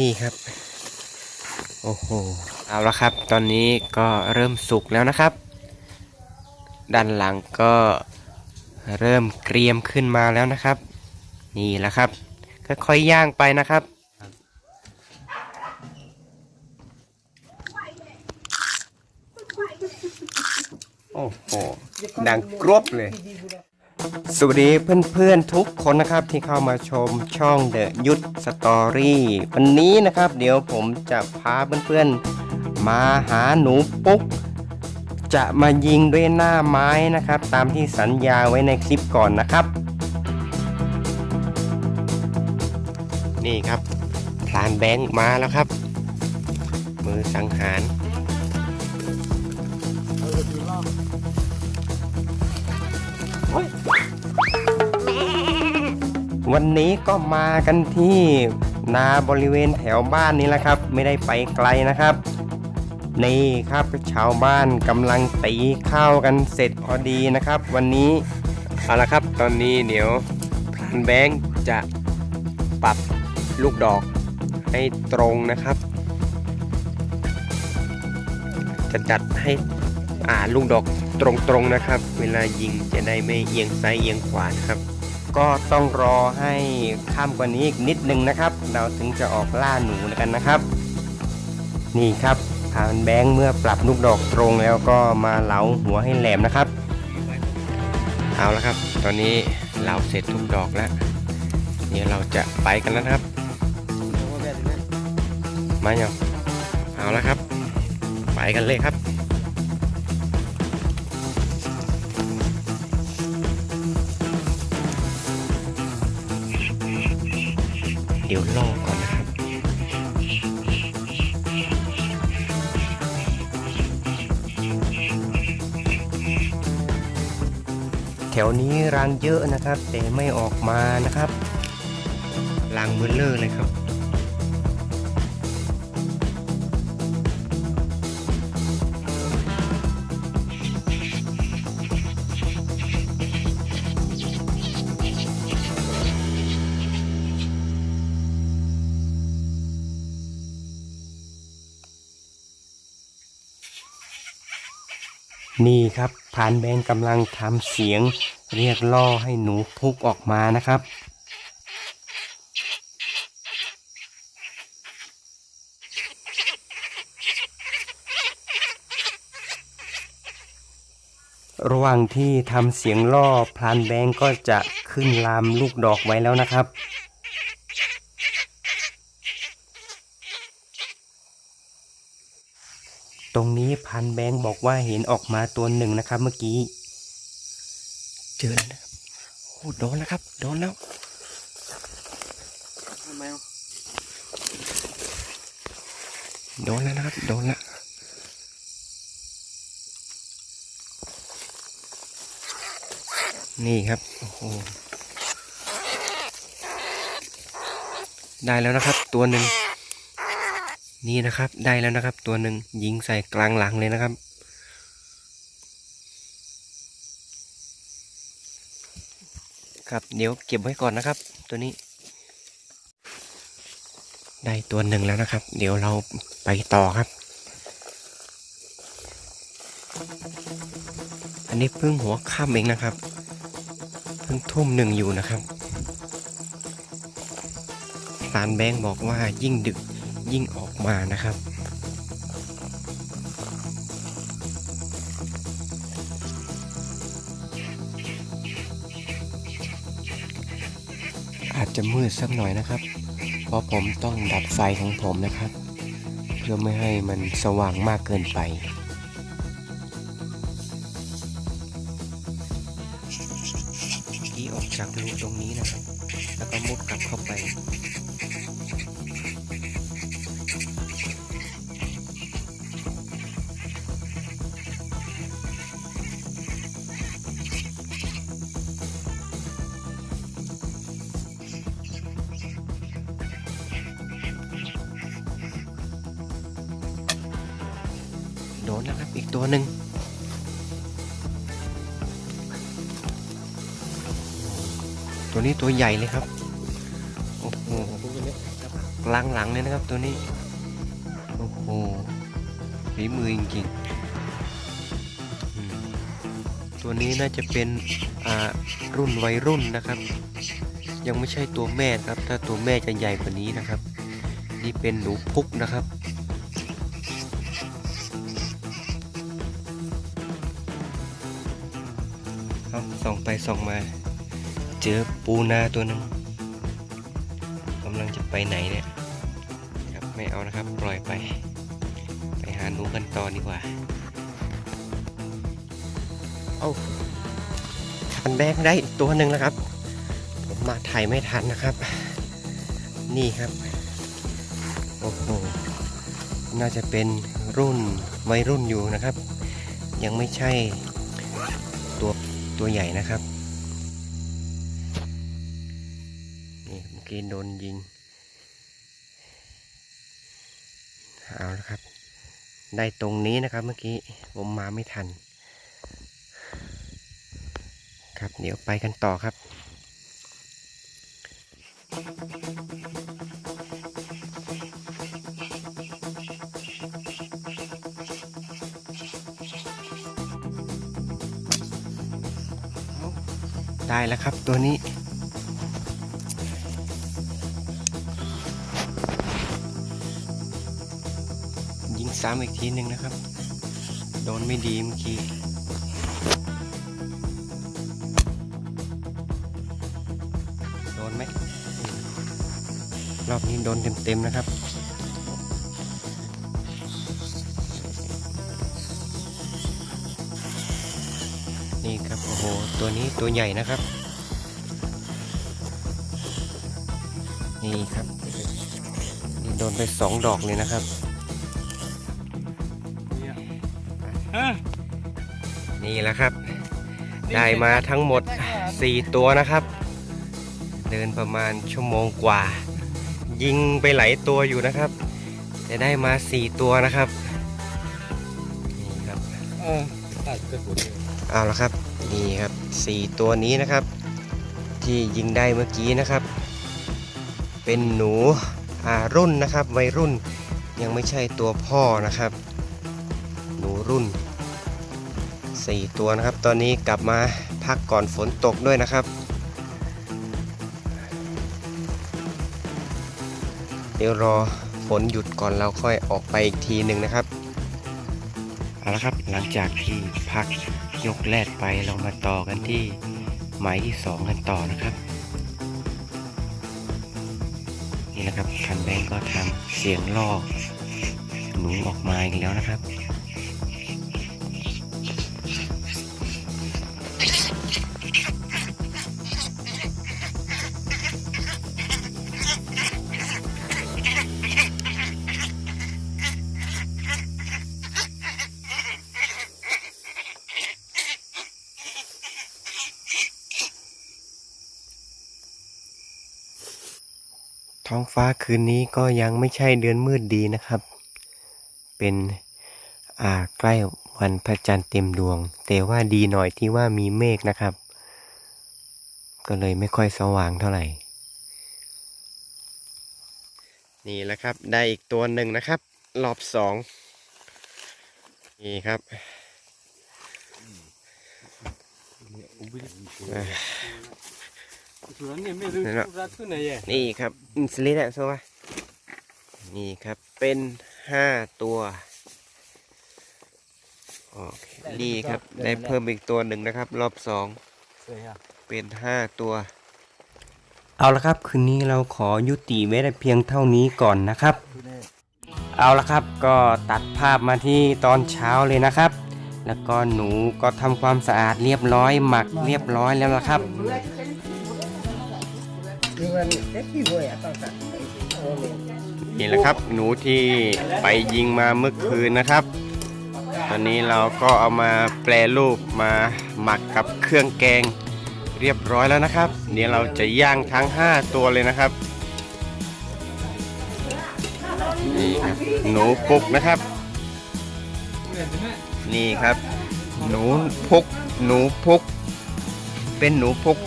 นี่ครับ โอ้โห เอาละครับ ตอนนี้ก็เริ่มสุกแล้วนะครับ ด้านหลังก็เริ่มเกรียมขึ้นมาแล้วนะครับ นี่แหละครับ ค่อยๆย่างไปนะครับโอ้โหดังกรบเลย สวัสดีเพื่อนๆทุกคนนะครับที่เข้ามาชมช่องเดอะยุทธสตอรี่วันนี้นะครับ เดี๋ยวผมจะพาเพื่อนๆมาหาหนูปุ๊ก จะมายิงด้วยหน้าไม้นะครับ ตามที่สัญญาไว้ในคลิปก่อนนะครับ นี่ครับพลานแบงค์มาแล้วครับ มือสังหาร วันนี้ก็มากันที่นาบริเวณแถวบ้านนี้แหละครับ ไม่ได้ไปไกลนะครับ นี่ครับชาวบ้านกำลังตีข้าวกันเสร็จพอดีนะครับ วันนี้เอาละครับ ตอนนี้เดี๋ยวพรานแบงค์จะปรับลูกดอกให้ตรงนะครับ จะจัดให้อ่าลูกดอก ตรงๆนะครับ เวลายิงจะได้ไม่เอียงซ้ายเอียงขวานะครับ ก็ต้องรอให้ข้ามกว่านี้อีกนิดนึงนะครับ เราถึงจะออกล่าหนูกันนะครับ นี่ครับผ่านแบงค์เมื่อปรับลูกดอกตรงแล้วก็มาเหลาหัวให้แหลมนะครับ เอาละครับ ตอนนี้เหลาเสร็จทุกดอกแล้วเดี๋ยวเราจะไปกันแล้วนะครับมาอย่างเอาละครับ ไปกันเลยครับ เดี๋ยวลอก่อนนะครับ แถวนี้รังเยอะนะครับ แต่ไม่ออกมานะครับรังเบลเลอร์เลยครับ นี่ครับพรานแบงกำลังทำเสียง เรียกล่อให้หนูพุกออกมานะครับ ระหว่างที่ทำเสียงล่อพรานแบงก็จะขึ้นลามลูกดอกไว้แล้วนะครับ ตรงนี้พันแบงค์บอกว่าเห็นออกมาตัวหนึ่งนะครับ เมื่อกี้ เจอแล้วนะครับโอ้โดนแล้วครับ โดนแล้วโดนแล้วนะครับ โดนแล้วนี่ครับ โอ้โห ได้แล้วนะครับ ตัวหนึ่ง นี่นะครับได้แล้วนะครับ ตัวหนึ่งยิงใส่กลางหลังเลยนะครับ ครับเดี๋ยวเก็บไว้ก่อนนะครับ ตัวนี้ ได้ตัวหนึ่งแล้วนะครับ เดี๋ยวเราไปต่อครับ อันนี้เพิ่งหัวค่ำเองนะครับเพิ่งทุ่มหนึ่งอยู่นะครับพลานแบงบอกว่ายิ่งดึก ยิ่งออกมานะครับ อาจจะมืดสักหน่อยนะครับ เพราะผมต้องดับไฟของผมนะครับ เพื่อไม่ให้มันสว่างมากเกินไปที่ออกจากรูตรงนี้นะครับ แล้วก็มุดกลับเข้าไป กตัวหนึ่งตัวนี้ตัวใหญ่เลยครับโอ้โหผมจะเล็กครับกลางหลังเลยนะครับตัวนี้โอ้โหฝีมือจริงๆตัวนี้น่าจะเป็นอ่ารุ่นวัยรุ่นนะครับ ยังไม่ใช่ตัวแม่ครับ ถ้าตัวแม่จะใหญ่กว่านี้นะครับ นี่เป็นหนูพุกนะครับ ส่องไปส่องมา เจอปูนาตัวนึงกำลังจะไปไหนเนี่ยครับไม่เอานะครับ ปล่อยไป ไปหาหนูกันต่อดีกว่า เอาคันแบกได้อีกตัวหนึ่งแล้วครับ ผมมาถ่ายไม่ทันนะครับ นี่ครับ โอ้โห น่าจะเป็นรุ่นวัยรุ่นอยู่นะครับ ยังไม่ใช่ ตัวใหญ่นะครับ นี่เมื่อกี้โดนยิง เอาละครับ ได้ตรงนี้นะครับเมื่อกี้ผมมาไม่ทัน ครับเดี๋ยวไปกันต่อครับ ได้แล้วครับตัวนี้ ยิงซ้ำอีกทีหนึ่งนะครับ โดนไม่ดีเมื่อกี้โดนไหมอืมรอบนี้โดนเต็มๆนะครับ ตัวนี้ตัวใหญ่นะครับ นี่ครับนี่โดนไปสองดอกเลยนะครับ นี่แหละครับ ได้มาทั้งหมด 4 ตัวนะครับ เดินประมาณชั่วโมงกว่า ยิงไปหลายตัวอยู่นะครับ แต่ได้มา 4 ตัวนะครับ นี่ครับเออตัดกระสุนเอาละครับ นี่ครับ 4 ตัวนี้นะครับ ที่ยิงได้เมื่อกี้นะครับ เป็นหนูอารุ่นนะครับวัยรุ่นยังไม่ใช่ตัวพ่อนะครับ หนูรุ่น 4 ตัวนะครับ ตอนนี้กลับมาพักก่อนฝนตกด้วยนะครับ เดี๋ยวรอฝนหยุดก่อนเราค่อยออกไปอีกทีหนึ่งนะครับเอาละครับหลังจากที่พัก ยกแรกไปเรามาต่อกันที่หมายที่ 2 กันต่อนะครับ นี่แหละครับคันแบงก์ก็ทำเสียงลอกหนูออกมาอีกแล้วนะครับ ท้องฟ้าคืนนี้ก็ยังไม่ใช่เดือนมืดดีนะครับ เป็นอ่าใกล้วันพระจันทร์เต็มดวง แต่ว่าดีหน่อยที่ว่ามีเมฆนะครับ ก็เลยไม่ค่อยสว่างเท่าไหร่ นี่แหละครับได้อีกตัวหนึ่งนะครับ รอบสองนี่ครับอ่าส่ว นนี้ไม่รู้นั่นน่ะรักขึ้นไหนแย่นี่ครับอินสลิดอะโซวะนี่ครับเป็นห้าตัวโอเคนี่ครับได้เพิ่มอีกตัวหนึ่งนะครับ รอบสองสวยอะเป็นห้าตัว เอาละครับคืนนี้เราขอยุติไว้แต่เพียงเท่านี้ก่อนนะครับ เอาละครับก็ตัดภาพมาที่ตอนเช้าเลยนะครับ แล้วก็หนูก็ทำความสะอาดเรียบร้อยหมักเรียบร้อยแล้วละครับ นี่แหละครับหนูที่ไปยิงมาเมื่อคืนนะครับ ตอนนี้เราก็เอามาแปรรูปมาหมักกับเครื่องแกงเรียบร้อยแล้วนะครับ เดี๋ยวเราจะย่างทั้ง 5 ตัวเลยนะครับนี่ครับหนูปุกนะครับ นี่ครับ หนูพุกหนูพุก เป็นหนูพุก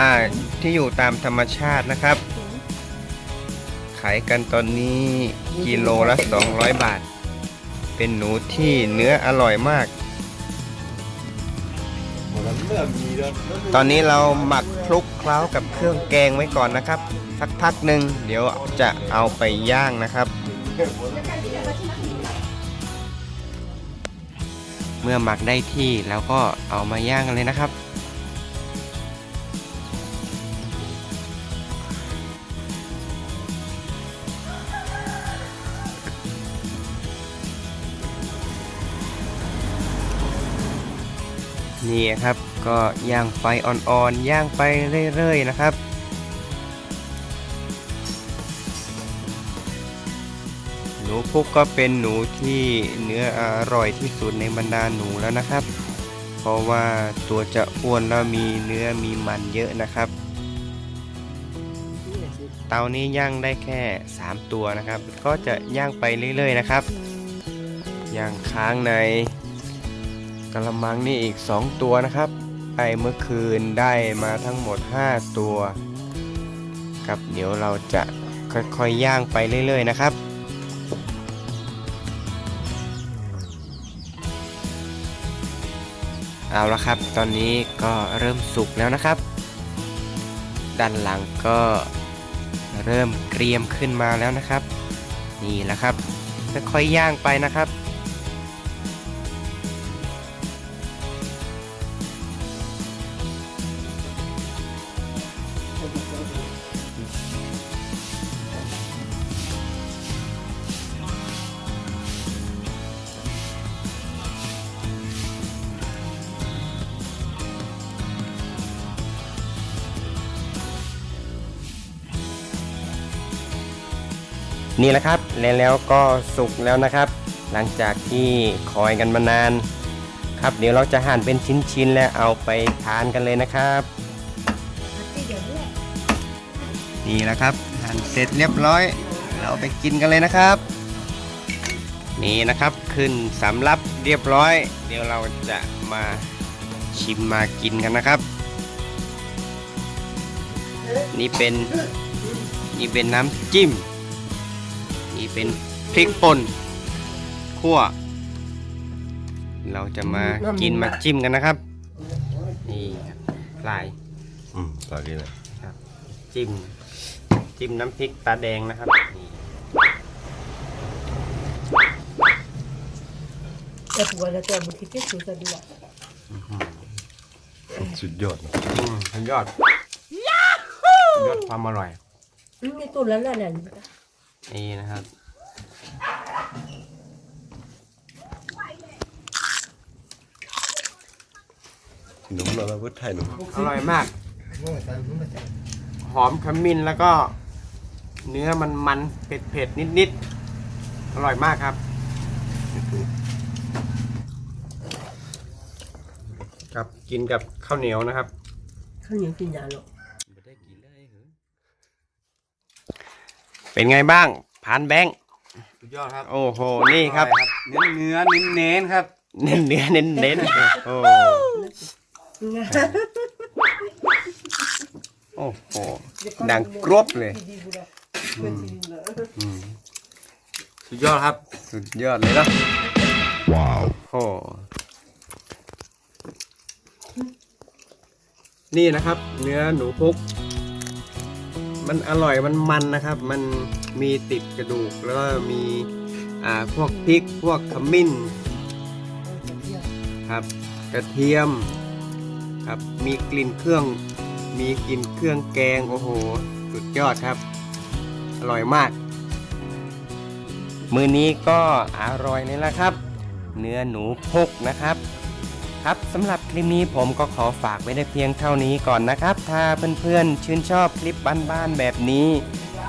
อ่าที่อยู่ตามธรรมชาตินะครับ ขายกันตอนนี้กิโลละ 200 บาท เป็นหนูที่เนื้ออร่อยมาก ตอนนี้เราหมักคลุกเคล้ากับเครื่องแกงไว้ก่อนนะครับ สักพักหนึ่งเดี๋ยวจะเอาไปย่างนะครับ เมื่อหมักได้ที่แล้วก็เอามาย่างกันเลยนะครับ นี่ครับก็ย่างไฟอ่อนๆย่างไปเรื่อยๆนะครับ หนูพุกก็เป็นหนูที่เนื้ออร่อยที่สุดในบรรดาหนูแล้วนะครับ เพราะว่าตัวจะอ้วนแล้วมีเนื้อมีมันเยอะนะครับ เตานี้ย่างได้แค่ 3 ตัวนะครับ ก็จะย่างไปเรื่อยๆนะครับย่างค้างใน กระมังนี่อีก 2 ตัวนะครับไปเมื่อคืนได้มาทั้งหมด 5 ตัวครับเดี๋ยวเราจะค่อยๆย่างไปเรื่อย ๆ นะครับเอาละครับ ตอนนี้ก็เริ่มสุกแล้วนะครับ ด้านหลังก็เริ่มเกรียมขึ้นมาแล้วนะครับ นี่แหละครับค่อยๆย่างไปนะครับ นี่แหละครับแล้วแล้วก็สุกแล้วนะครับ หลังจากที่คอยกันมานาน ครับเดี๋ยวเราจะหั่นเป็นชิ้นๆ และเอาไปทานกันเลยนะครับนี่แหละครับหั่นเสร็จเรียบร้อย เราไปกินกันเลยนะครับ นี่นะครับขึ้นสำรับเรียบร้อย เดี๋ยวเราจะมาชิมมากินกันนะครับ นี่เป็นนี่เป็นน้ำจิ้ม เป็นพริกป่นคั่ว เราจะมากินมาจิ้มกันนะครับ นี่ลายอืมตอนนี้เลยจิ้ม จิ้มน้ำพริกตาแดงนะครับนี่แต่ผัวแล้วแต่บุคิดที่สุดสะดวกสุดยอดนะอืมสุดยอดยอดความอร่อยอืมนี่ตัวแล้วล่ะเนี่ย นี่นะครับ หนุ่มเราพูดไทยหนุ่มอร่อยมาก หอมขมิ้นแล้วก็ เนื้อมันมันเผ็ดเผ็ดนิดนิดๆอร่อยมากครับ ครับกินกับข้าวเหนียวนะครับ ข้าวเหนียวกินยาหรอกไม่ได้กินเลยเหรอเป็นไงบ้างผ่านแบงค์สุดยอดครับ โอ้โห นี่ครับ เนื้อเนื้อเน้นเน้นครับ เน้นเนื้อเน้นเน้นโอ้ โอ้โหดังกรวบเลยสุดยอดครับ สุดยอดเลยเนาะว้าวโอ้นี่นะครับ เนื้อหนูพุก มันอร่อยมันมันนะครับ มันมีติดกระดูกแล้วก็มีอ่าพวกพริกพวกขมิ้น ครับ กระเทียม ครับ มีกลิ่นเครื่อง มีกลิ่นเครื่องแกง โอ้โห สุดยอดครับ อร่อยมาก มือนี้ก็อร่อยเลยละครับ เนื้อหนูพกนะครับครับสำหรับคลิปนี้ผมก็ขอฝากไว้ได้เพียงเท่านี้ก่อนนะครับ ถ้าเพื่อนๆชื่นชอบคลิปบ้านๆแบบนี้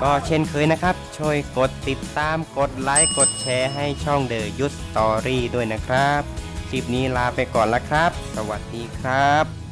ก็เช่นเคยนะครับ ช่วยกดติดตามกดไลค์กดแชร์ให้ช่อง The y u ส Story ด้วยนะครับ คลิปนี้ลาไปก่อนละครับ สวัสดีครับ